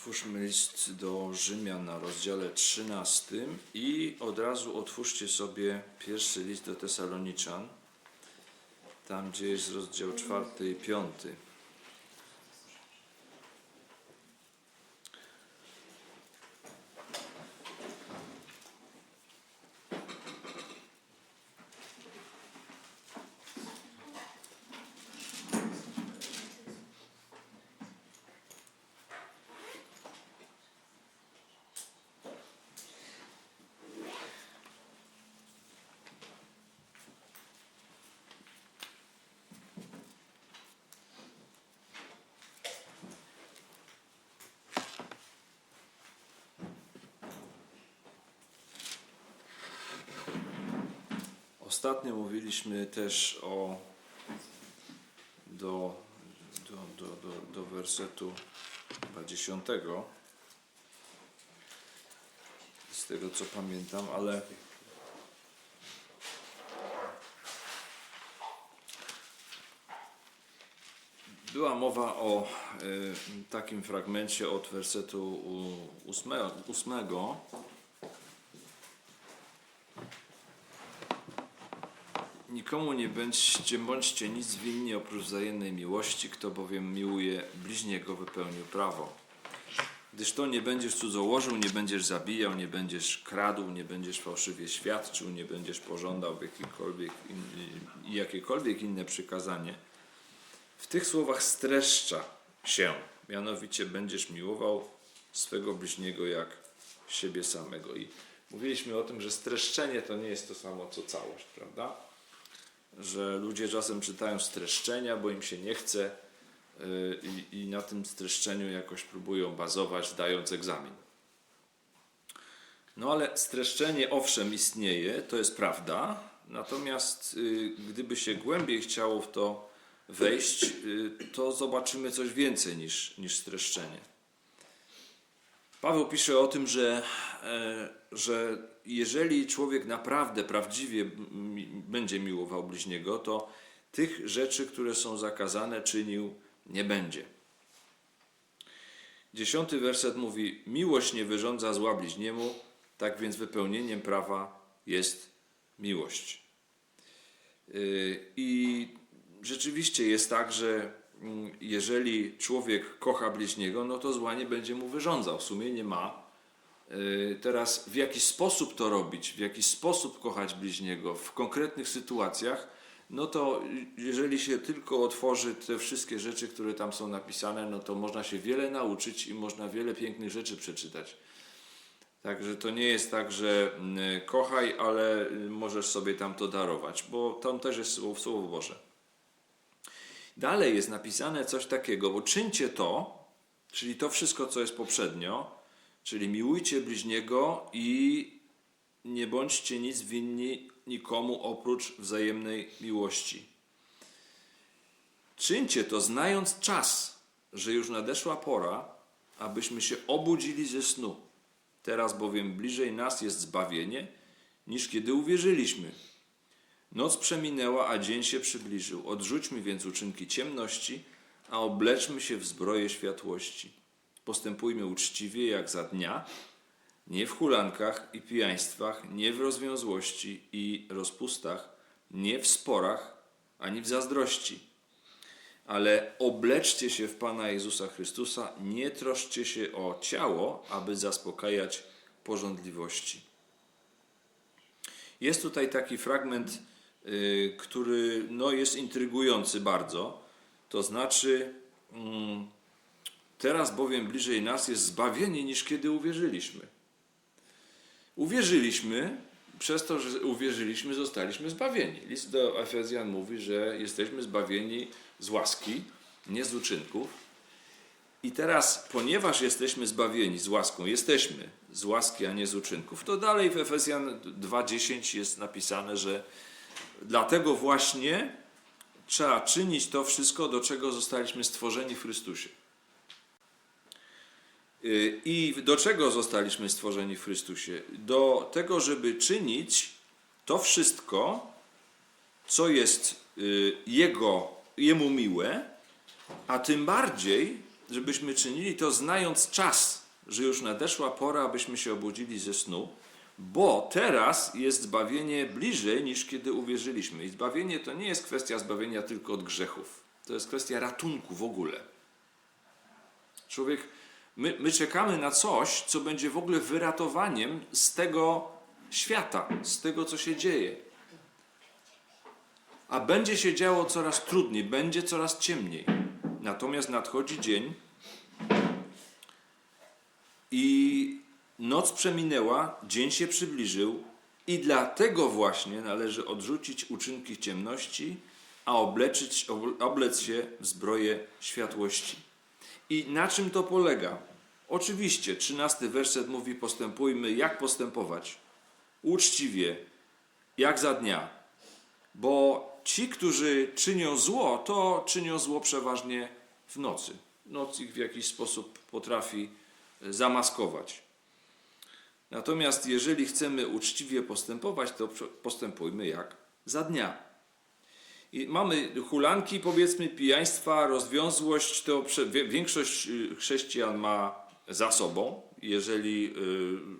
Otwórzmy list do Rzymian na rozdziale 13 i od razu otwórzcie sobie pierwszy list do Tesaloniczan, tam gdzie jest rozdział 4 i 5. Ostatnio mówiliśmy też o do, do, do, do, do wersetu 10 z tego co pamiętam, ale była mowa o y, takim fragmencie od wersetu 8 Nikomu nie bądźcie, bądźcie nic winni oprócz wzajemnej miłości, kto bowiem miłuje bliźniego wypełnił prawo. Gdyż to nie będziesz cudzołożył, nie będziesz zabijał, nie będziesz kradł, nie będziesz fałszywie świadczył, nie będziesz pożądał jakikolwiek in, jakiekolwiek inne przykazanie. W tych słowach streszcza się, mianowicie będziesz miłował swego bliźniego jak siebie samego. I mówiliśmy o tym, że streszczenie to nie jest to samo co całość, prawda? Że ludzie czasem czytają streszczenia, bo im się nie chce yy, i, i na tym streszczeniu jakoś próbują bazować, dając egzamin. No ale streszczenie owszem istnieje, to jest prawda, natomiast yy, gdyby się głębiej chciało w to wejść, yy, to zobaczymy coś więcej niż, niż streszczenie. Paweł pisze o tym, że, e, że jeżeli człowiek naprawdę, prawdziwie będzie miłował bliźniego, to tych rzeczy, które są zakazane, czynił nie będzie. Dziesiąty werset mówi: Miłość nie wyrządza zła bliźniemu, tak więc wypełnieniem prawa jest miłość. Yy, I rzeczywiście jest tak, że jeżeli człowiek kocha bliźniego, no to zła nie będzie mu wyrządzał. W sumie nie ma. Yy, Teraz w jaki sposób to robić, w jaki sposób kochać bliźniego w konkretnych sytuacjach, no to jeżeli się tylko otworzy te wszystkie rzeczy, które tam są napisane, no to można się wiele nauczyć i można wiele pięknych rzeczy przeczytać. Także to nie jest tak, że mm, kochaj, ale y, możesz sobie tam to darować, bo tam też jest słowo, słowo Boże. Dalej jest napisane coś takiego, bo czyńcie to, czyli to wszystko, co jest poprzednio, czyli miłujcie bliźniego i nie bądźcie nic winni nikomu oprócz wzajemnej miłości. Czyńcie to, znając czas, że już nadeszła pora, abyśmy się obudzili ze snu. Teraz bowiem bliżej nas jest zbawienie, niż kiedy uwierzyliśmy. Noc przeminęła, a dzień się przybliżył. Odrzućmy więc uczynki ciemności, a obleczmy się w zbroję światłości. Postępujmy uczciwie jak za dnia, nie w hulankach i pijaństwach, nie w rozwiązłości i rozpustach, nie w sporach, ani w zazdrości. Ale obleczcie się w Pana Jezusa Chrystusa, nie troszczcie się o ciało, aby zaspokajać porządliwości. Jest tutaj taki fragment, który no, jest intrygujący bardzo. To znaczy, mm, teraz bowiem bliżej nas jest zbawienie niż kiedy uwierzyliśmy. Uwierzyliśmy, przez to, że uwierzyliśmy, zostaliśmy zbawieni. List do Efezjan mówi, że jesteśmy zbawieni z łaski, nie z uczynków. I teraz, ponieważ jesteśmy zbawieni z łaską, jesteśmy z łaski, a nie z uczynków, to dalej w Efezjan 2:10 jest napisane, że dlatego właśnie trzeba czynić to wszystko, do czego zostaliśmy stworzeni w Chrystusie. Y, I do czego zostaliśmy stworzeni w Chrystusie? Do tego, żeby czynić to wszystko, co jest y, Jego, Jemu miłe, a tym bardziej, żebyśmy czynili to znając czas, że już nadeszła pora, abyśmy się obudzili ze snu, bo teraz jest zbawienie bliżej niż kiedy uwierzyliśmy. I zbawienie to nie jest kwestia zbawienia tylko od grzechów. To jest kwestia ratunku w ogóle. Człowiek, my, my czekamy na coś, co będzie w ogóle wyratowaniem z tego świata, z tego, co się dzieje. A będzie się działo coraz trudniej, będzie coraz ciemniej. Natomiast nadchodzi dzień i noc przeminęła, dzień się przybliżył i dlatego właśnie należy odrzucić uczynki ciemności, a obleczyć, oblec się w zbroję światłości. I na czym to polega? Oczywiście, trzynasty werset mówi: postępujmy, jak postępować? Uczciwie, jak za dnia. Bo ci, którzy czynią zło, to czynią zło przeważnie w nocy. Noc ich w jakiś sposób potrafi e, zamaskować. Natomiast jeżeli chcemy uczciwie postępować, to postępujmy jak za dnia. I mamy hulanki, powiedzmy, pijaństwa, rozwiązłość, to większość y, chrześcijan ma za sobą, jeżeli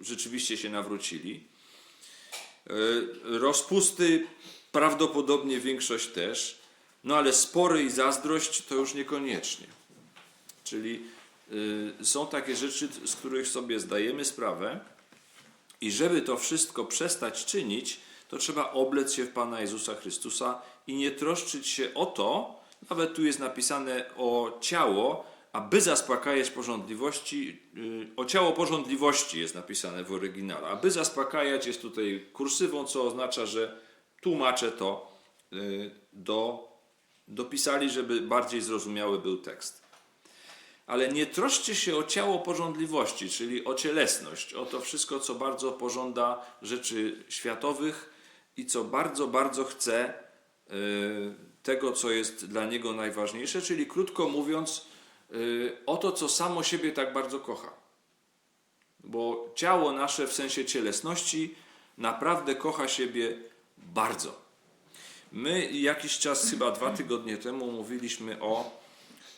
y, rzeczywiście się nawrócili. Y, rozpusty prawdopodobnie większość też, no ale spory i zazdrość to już niekoniecznie. Czyli są takie rzeczy, z których sobie zdajemy sprawę i żeby to wszystko przestać czynić, to trzeba oblec się w Pana Jezusa Chrystusa i nie troszczyć się o to, nawet tu jest napisane o ciało, aby zaspokajać porządliwości, y, o ciało porządliwości jest napisane w oryginale. Aby zaspokajać jest tutaj kursywą, co oznacza, że tłumacze to y, do, dopisali, żeby bardziej zrozumiały był tekst. Ale nie troszcie się o ciało porządliwości, czyli o cielesność, o to wszystko, co bardzo pożąda rzeczy światowych i co bardzo, bardzo chce y, tego, co jest dla niego najważniejsze, czyli krótko mówiąc, y, o to, co samo siebie tak bardzo kocha. Bo ciało nasze w sensie cielesności naprawdę kocha siebie bardzo. My jakiś czas, chyba dwa tygodnie temu, mówiliśmy o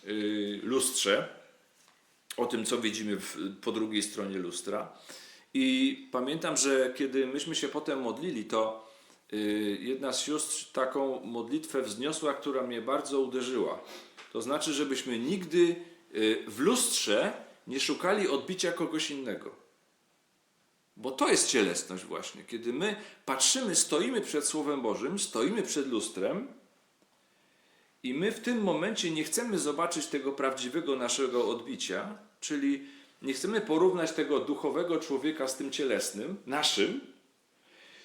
y, lustrze, o tym, co widzimy w, po drugiej stronie lustra. I pamiętam, że kiedy myśmy się potem modlili, to y, jedna z sióstr taką modlitwę wzniosła, która mnie bardzo uderzyła. To znaczy, żebyśmy nigdy y, w lustrze nie szukali odbicia kogoś innego. Bo to jest cielesność właśnie. Kiedy my patrzymy, stoimy przed Słowem Bożym, stoimy przed lustrem i my w tym momencie nie chcemy zobaczyć tego prawdziwego naszego odbicia, czyli nie chcemy porównać tego duchowego człowieka z tym cielesnym, naszym,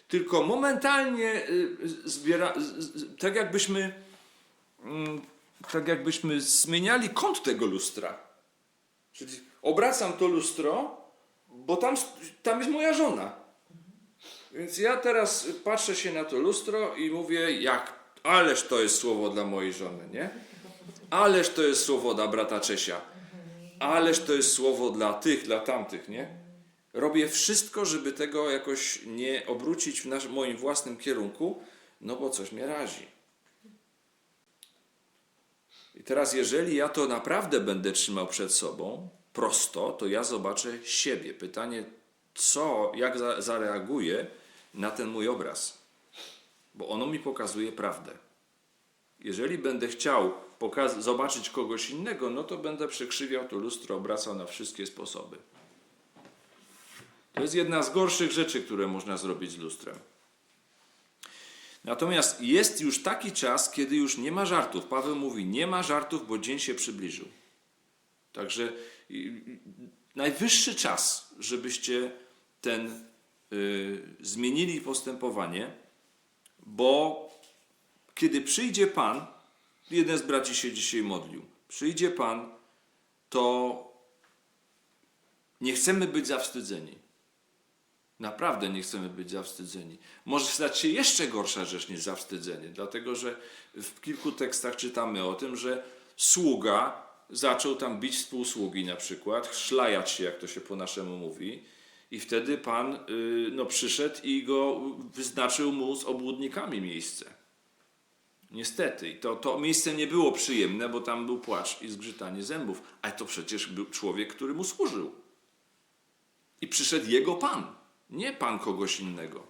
tylko momentalnie y, zbiera, tak jakbyśmy mm, tak jakbyśmy zmieniali kąt tego lustra. Czyli obracam to lustro bo tam, tam jest moja żona. Więc ja teraz patrzę się na to lustro i mówię, jak, ależ to jest słowo dla mojej żony, nie? Ależ to jest słowo dla brata Czesia. Ależ to jest słowo dla tych, dla tamtych, nie? Robię wszystko, żeby tego jakoś nie obrócić w moim własnym kierunku, no bo coś mnie razi. I teraz, jeżeli ja to naprawdę będę trzymał przed sobą, prosto, to ja zobaczę siebie. Pytanie, co, jak za, zareaguję na ten mój obraz, bo ono mi pokazuje prawdę. Jeżeli będę chciał zobaczyć kogoś innego, no to będę przekrzywiał to lustro, obracał na wszystkie sposoby. To jest jedna z gorszych rzeczy, które można zrobić z lustrem. Natomiast jest już taki czas, kiedy już nie ma żartów. Paweł mówi: Nie ma żartów, bo dzień się przybliżył. Także najwyższy czas, żebyście ten y, zmienili postępowanie, bo kiedy przyjdzie Pan, jeden z braci się dzisiaj modlił, przyjdzie Pan, to nie chcemy być zawstydzeni. Naprawdę nie chcemy być zawstydzeni. Może stać się jeszcze gorsza rzecz niż zawstydzenie, dlatego że w kilku tekstach czytamy o tym, że sługa zaczął tam bić współsługi na przykład, szlajać się, jak to się po naszemu mówi. I wtedy Pan y, no, przyszedł i go wyznaczył mu z obłudnikami miejsce. Niestety. To, to miejsce nie było przyjemne, bo tam był płacz i zgrzytanie zębów. Ale to przecież był człowiek, który mu służył. I przyszedł jego pan, nie pan kogoś innego.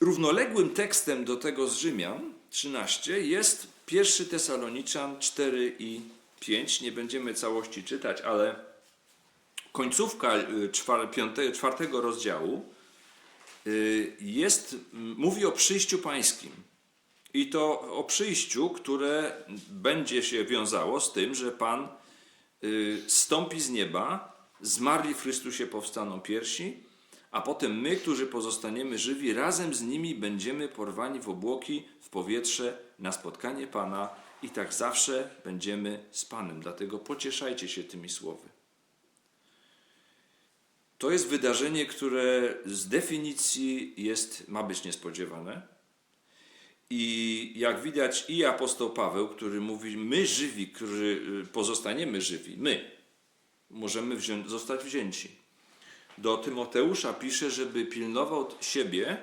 Równoległym tekstem do tego z Rzymian 13 jest 1 Tesaloniczan 4 i 5. Nie będziemy całości czytać, ale końcówka y, czwartego rozdziału y, jest, mówi o przyjściu pańskim. I to o przyjściu, które będzie się wiązało z tym, że Pan y, stąpi z nieba, zmarli w Chrystusie powstaną pierwsi, a potem my, którzy pozostaniemy żywi, razem z nimi będziemy porwani w obłoki, w powietrze, na spotkanie Pana i tak zawsze będziemy z Panem. Dlatego pocieszajcie się tymi słowy. To jest wydarzenie, które z definicji jest, ma być niespodziewane. I jak widać, i apostoł Paweł, który mówi, my żywi, którzy y, pozostaniemy żywi, my możemy wziąć, zostać wzięci. Do Tymoteusza pisze, żeby pilnował siebie,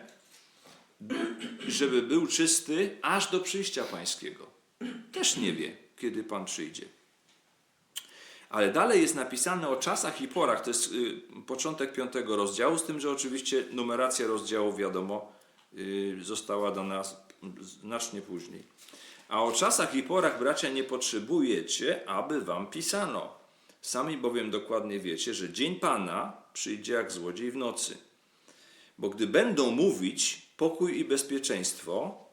żeby był czysty aż do przyjścia pańskiego. Też nie wie, kiedy Pan przyjdzie. Ale dalej jest napisane o czasach i porach. To jest y, początek piątego rozdziału, z tym, że oczywiście numeracja rozdziałów, wiadomo, y, została do nas znacznie później. A o czasach i porach, bracia, nie potrzebujecie, aby wam pisano. Sami bowiem dokładnie wiecie, że dzień Pana przyjdzie jak złodziej w nocy. Bo gdy będą mówić pokój i bezpieczeństwo,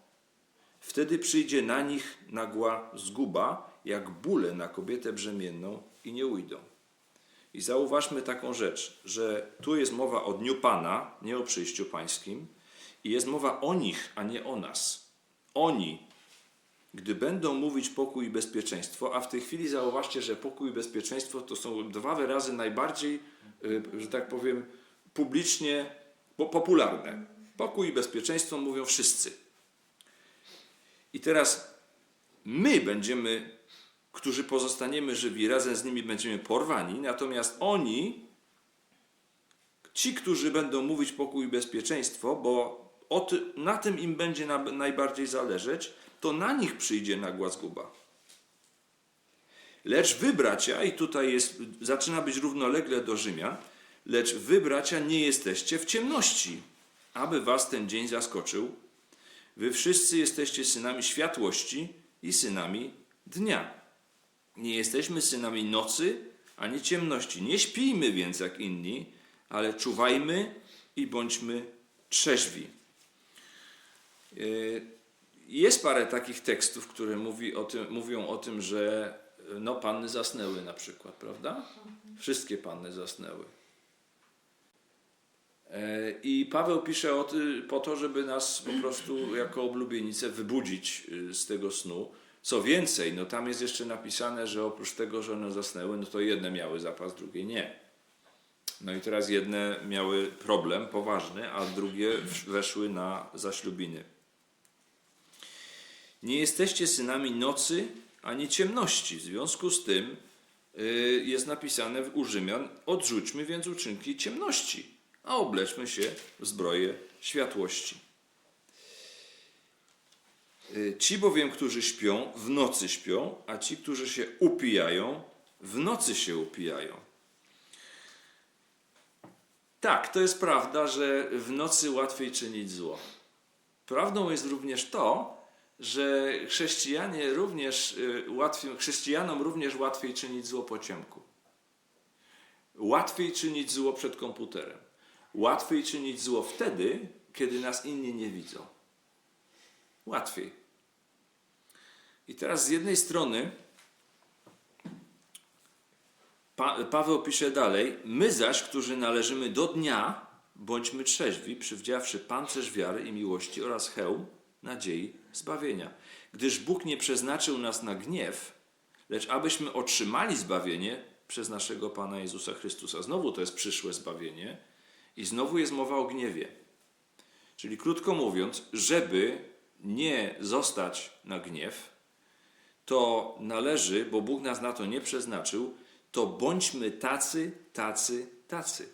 wtedy przyjdzie na nich nagła zguba, jak bóle na kobietę brzemienną i nie ujdą. I zauważmy taką rzecz, że tu jest mowa o dniu Pana, nie o przyjściu pańskim, i jest mowa o nich, a nie o nas. Oni, gdy będą mówić pokój i bezpieczeństwo, a w tej chwili zauważcie, że pokój i bezpieczeństwo to są dwa wyrazy najbardziej, y, że tak powiem, publicznie po- popularne. Pokój i bezpieczeństwo mówią wszyscy. I teraz my będziemy, którzy pozostaniemy żywi, razem z nimi będziemy porwani, natomiast oni, ci, którzy będą mówić pokój i bezpieczeństwo, bo o ty, na tym im będzie na, najbardziej zależeć, to na nich przyjdzie nagła zguba. Lecz wy, bracia, i tutaj jest, zaczyna być równolegle do Rzymian, lecz wy, bracia, nie jesteście w ciemności, aby was ten dzień zaskoczył. Wy wszyscy jesteście synami światłości i synami dnia. Nie jesteśmy synami nocy ani ciemności. Nie śpijmy więc jak inni, ale czuwajmy i bądźmy trzeźwi. Yy, Jest parę takich tekstów, które mówi o tym, mówią o tym, że no, panny zasnęły na przykład, prawda? Wszystkie panny zasnęły. E, I Paweł pisze o ty, po to, żeby nas po prostu jako oblubienice wybudzić z tego snu. Co więcej, no tam jest jeszcze napisane, że oprócz tego, że one zasnęły, no to jedne miały zapas, drugie nie. No i teraz jedne miały problem poważny, a drugie weszły na zaślubiny. Nie jesteście synami nocy ani ciemności. W związku z tym y, jest napisane w u Rzymian, odrzućmy więc uczynki ciemności, a obleczmy się w zbroję światłości. Y, Ci bowiem, którzy śpią, w nocy śpią, a ci, którzy się upijają, w nocy się upijają. Tak, to jest prawda, że w nocy łatwiej czynić zło. Prawdą jest również to, że chrześcijanie również y, łatwiej, chrześcijanom również łatwiej czynić zło po ciemku. Łatwiej czynić zło przed komputerem. Łatwiej czynić zło wtedy, kiedy nas inni nie widzą. Łatwiej. I teraz z jednej strony pa, Paweł pisze dalej, my zaś, którzy należymy do dnia, bądźmy trzeźwi, przywdziawszy pancerz wiary i miłości oraz hełm nadziei zbawienia. Gdyż Bóg nie przeznaczył nas na gniew, lecz abyśmy otrzymali zbawienie przez naszego Pana Jezusa Chrystusa. Znowu to jest przyszłe zbawienie i znowu jest mowa o gniewie. Czyli krótko mówiąc, żeby nie zostać na gniew, to należy, bo Bóg nas na to nie przeznaczył, to bądźmy tacy, tacy, tacy.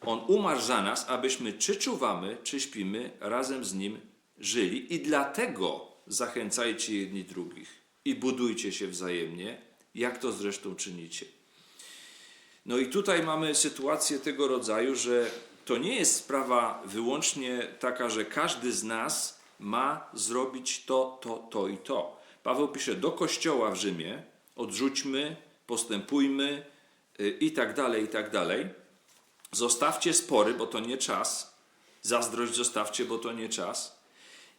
On umarł za nas, abyśmy czy czuwamy, czy śpimy, razem z Nim żyli i dlatego zachęcajcie jedni drugich i budujcie się wzajemnie, jak to zresztą czynicie. No i tutaj mamy sytuację tego rodzaju, że to nie jest sprawa wyłącznie taka, że każdy z nas ma zrobić to, to, to i to. Paweł pisze do kościoła w Rzymie, odrzućmy, postępujmy y, i tak dalej, i tak dalej. Zostawcie spory, bo to nie czas. Zazdrość zostawcie, bo to nie czas.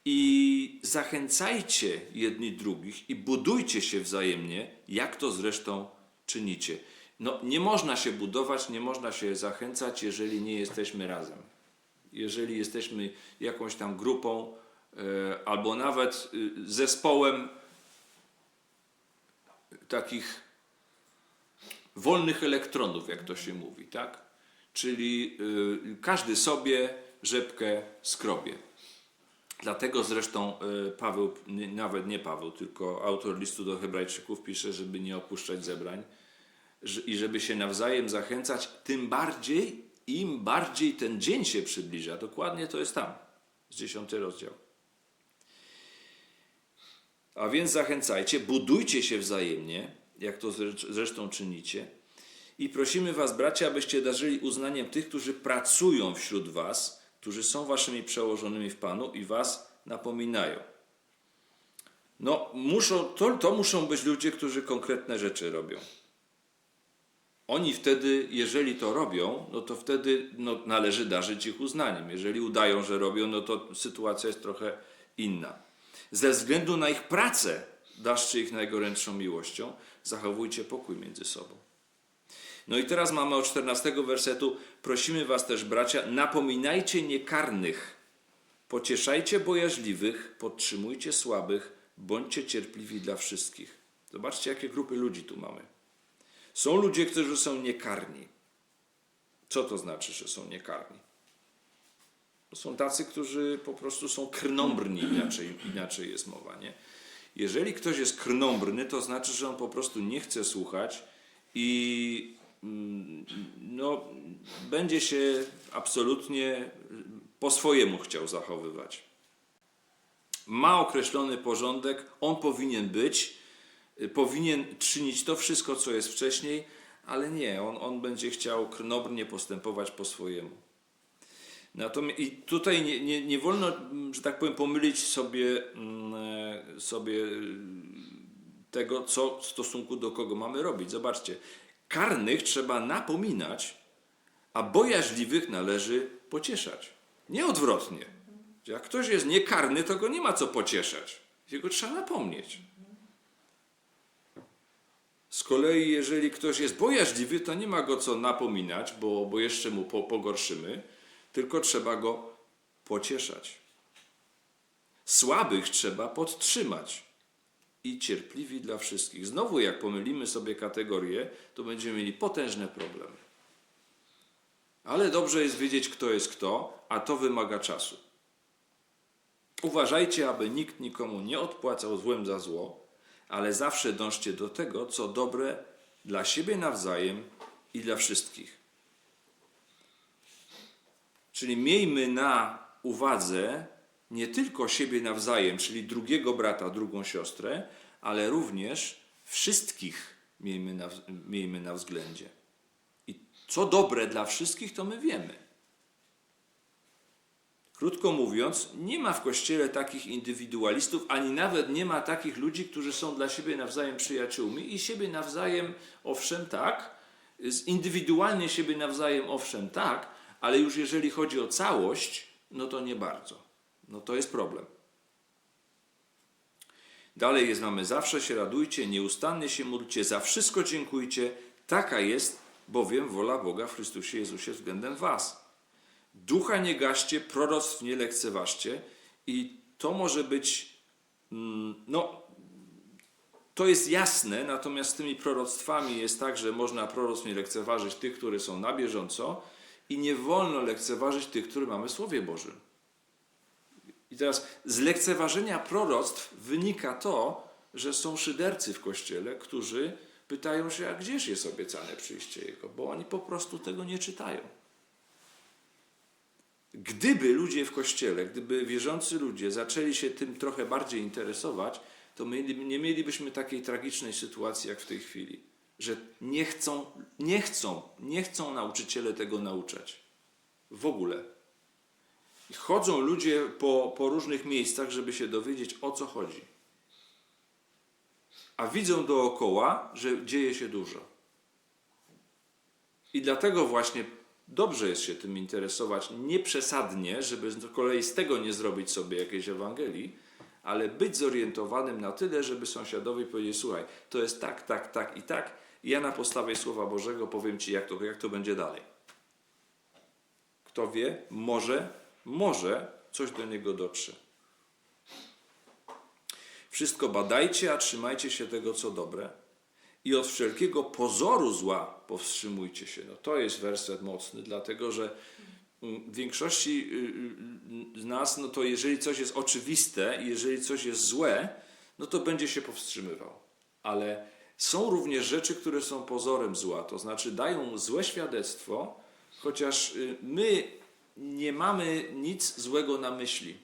I zachęcajcie jedni drugich i budujcie się wzajemnie, jak to zresztą czynicie. No, nie można się budować, nie można się zachęcać, jeżeli nie jesteśmy razem. Jeżeli jesteśmy jakąś tam grupą, e, albo nawet e, zespołem takich wolnych elektronów, jak to się mówi, tak? Czyli y, każdy sobie rzepkę skrobie. Dlatego zresztą y, Paweł, nawet nie Paweł, tylko autor listu do Hebrajczyków pisze, żeby nie opuszczać zebrań i żeby się nawzajem zachęcać, tym bardziej, im bardziej ten dzień się przybliża. Dokładnie to jest tam, z dziesiąty rozdział. A więc zachęcajcie, budujcie się wzajemnie, jak to zre- zresztą czynicie. I prosimy Was, bracia, abyście darzyli uznaniem tych, którzy pracują wśród Was, którzy są Waszymi przełożonymi w Panu i Was napominają. No, muszą, to, to muszą być ludzie, którzy konkretne rzeczy robią. Oni wtedy, jeżeli to robią, no to wtedy no, należy darzyć ich uznaniem. Jeżeli udają, że robią, no to sytuacja jest trochę inna. Ze względu na ich pracę daszcie ich najgorętszą miłością, zachowujcie pokój między sobą. No i teraz mamy od 14 wersetu. Prosimy was też, bracia, napominajcie niekarnych, pocieszajcie bojaźliwych, podtrzymujcie słabych, bądźcie cierpliwi dla wszystkich. Zobaczcie, jakie grupy ludzi tu mamy. Są ludzie, którzy są niekarni. Co to znaczy, że są niekarni? Są tacy, którzy po prostu są krnąbrni, inaczej, inaczej jest mowa. Nie? Jeżeli ktoś jest krnąbrny, to znaczy, że on po prostu nie chce słuchać i mm, no, będzie się absolutnie po swojemu chciał zachowywać. Ma określony porządek, on powinien być, powinien czynić to wszystko, co jest wcześniej, ale nie, on, on będzie chciał krnąbrnie postępować po swojemu. Natomiast i tutaj nie, nie, nie wolno, że tak powiem, pomylić sobie, mm, e, sobie y, tego, co w stosunku do kogo mamy robić. Zobaczcie, karnych trzeba napominać, a bojaźliwych należy pocieszać. Nie odwrotnie. Jak ktoś jest niekarny, to go nie ma co pocieszać. Jego trzeba napomnieć. Z kolei, jeżeli ktoś jest bojaźliwy, to nie ma go co napominać, bo, bo jeszcze mu po, pogorszymy, tylko trzeba go pocieszać. Słabych trzeba podtrzymać i cierpliwi dla wszystkich. Znowu, jak pomylimy sobie kategorie, to będziemy mieli potężne problemy. Ale dobrze jest wiedzieć, kto jest kto, a to wymaga czasu. Uważajcie, aby nikt nikomu nie odpłacał złem za zło, ale zawsze dążcie do tego, co dobre dla siebie nawzajem i dla wszystkich. Czyli miejmy na uwadze nie tylko siebie nawzajem, czyli drugiego brata, drugą siostrę, ale również wszystkich miejmy na, miejmy na względzie. I co dobre dla wszystkich, to my wiemy. Krótko mówiąc, nie ma w kościele takich indywidualistów, ani nawet nie ma takich ludzi, którzy są dla siebie nawzajem przyjaciółmi i siebie nawzajem, owszem, tak, indywidualnie siebie nawzajem, owszem, tak, ale już jeżeli chodzi o całość, no to nie bardzo. No to jest problem. Dalej jest, mamy zawsze się radujcie, nieustannie się módlcie, za wszystko dziękujcie. Taka jest bowiem wola Boga w Chrystusie Jezusie względem was. Ducha nie gaście, proroctw nie lekceważcie i to może być, mm, no, to jest jasne, natomiast z tymi proroctwami jest tak, że można proroctw nie lekceważyć tych, które są na bieżąco i nie wolno lekceważyć tych, które mamy w Słowie Bożym. I teraz z lekceważenia proroctw wynika to, że są szydercy w Kościele, którzy pytają się, a gdzież jest obiecane przyjście Jego, bo oni po prostu tego nie czytają. gdyby ludzie w kościele, gdyby wierzący ludzie zaczęli się tym trochę bardziej interesować, to my nie mielibyśmy takiej tragicznej sytuacji jak w tej chwili, że nie chcą, nie chcą, nie chcą nauczyciele tego nauczać. W ogóle. Chodzą ludzie po, po różnych miejscach, żeby się dowiedzieć o co chodzi. A widzą dookoła, że dzieje się dużo. I dlatego właśnie dobrze jest się tym interesować nieprzesadnie, żeby z kolei z tego nie zrobić sobie jakiejś Ewangelii, ale być zorientowanym na tyle, żeby sąsiadowi powiedzieć: Słuchaj, to jest tak, tak, tak i tak. Ja na podstawie Słowa Bożego powiem Ci, jak to, jak to będzie dalej. Kto wie, może, może coś do niego dotrze. Wszystko badajcie, a trzymajcie się tego, co dobre. I od wszelkiego pozoru zła powstrzymujcie się. No to jest werset mocny, dlatego że w większości y, y, z nas, no to jeżeli coś jest oczywiste jeżeli coś jest złe, no to będzie się powstrzymywał. Ale są również rzeczy, które są pozorem zła, to znaczy dają złe świadectwo, chociaż y, my nie mamy nic złego na myśli.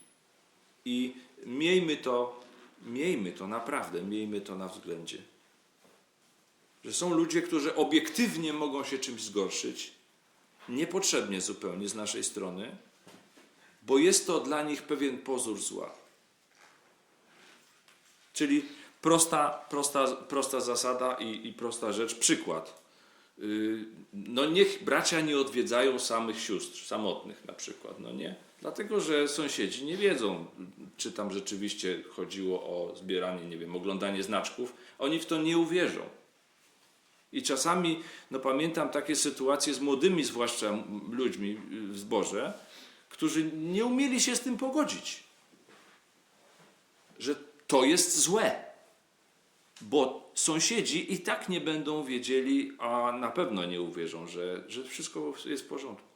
I miejmy to, miejmy to naprawdę, miejmy to na względzie. Że są ludzie, którzy obiektywnie mogą się czymś zgorszyć, niepotrzebnie zupełnie z naszej strony, bo jest to dla nich pewien pozór zła. Czyli prosta, prosta, prosta zasada i, i prosta rzecz, przykład. Yy, No niech bracia nie odwiedzają samych sióstr, samotnych na przykład, no nie? Dlatego, że sąsiedzi nie wiedzą, czy tam rzeczywiście chodziło o zbieranie, nie wiem, oglądanie znaczków. Oni w to nie uwierzą. I czasami, no pamiętam takie sytuacje z młodymi, zwłaszcza ludźmi y, w zborze, którzy nie umieli się z tym pogodzić. Że to jest złe. Bo sąsiedzi i tak nie będą wiedzieli, a na pewno nie uwierzą, że, że wszystko jest w porządku.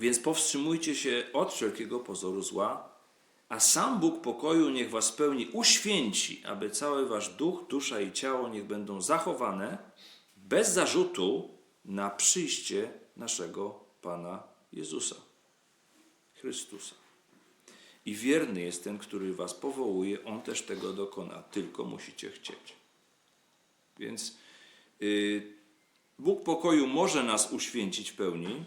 Więc powstrzymujcie się od wszelkiego pozoru zła, a sam Bóg pokoju niech was pełni uświęci, aby cały wasz duch, dusza i ciało niech będą zachowane bez zarzutu na przyjście naszego Pana Jezusa, Chrystusa. I wierny jest ten, który was powołuje, on też tego dokona, tylko musicie chcieć. Więc y, Bóg pokoju może nas uświęcić w pełni,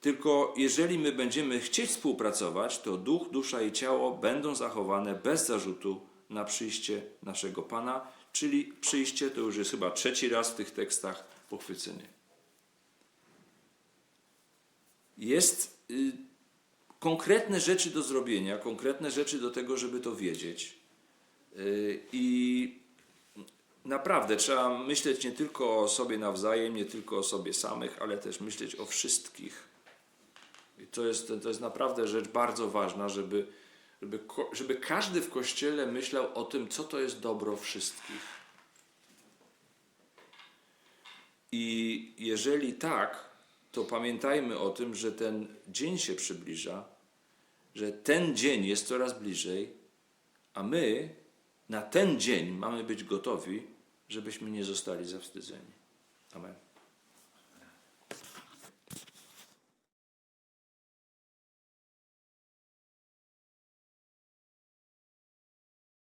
tylko jeżeli my będziemy chcieć współpracować, to duch, dusza i ciało będą zachowane bez zarzutu na przyjście naszego Pana, czyli przyjście to już jest chyba trzeci raz w tych tekstach pochwycenie. Jest y, konkretne rzeczy do zrobienia, konkretne rzeczy do tego, żeby to wiedzieć. Y, I naprawdę trzeba myśleć nie tylko o sobie nawzajem, nie tylko o sobie samych, ale też myśleć o wszystkich. I to jest, to jest naprawdę rzecz bardzo ważna, żeby, żeby, żeby każdy w kościele myślał o tym, co to jest dobro wszystkich. I jeżeli tak, to pamiętajmy o tym, że ten dzień się przybliża, że ten dzień jest coraz bliżej, a my na ten dzień mamy być gotowi, żebyśmy nie zostali zawstydzeni. Amen.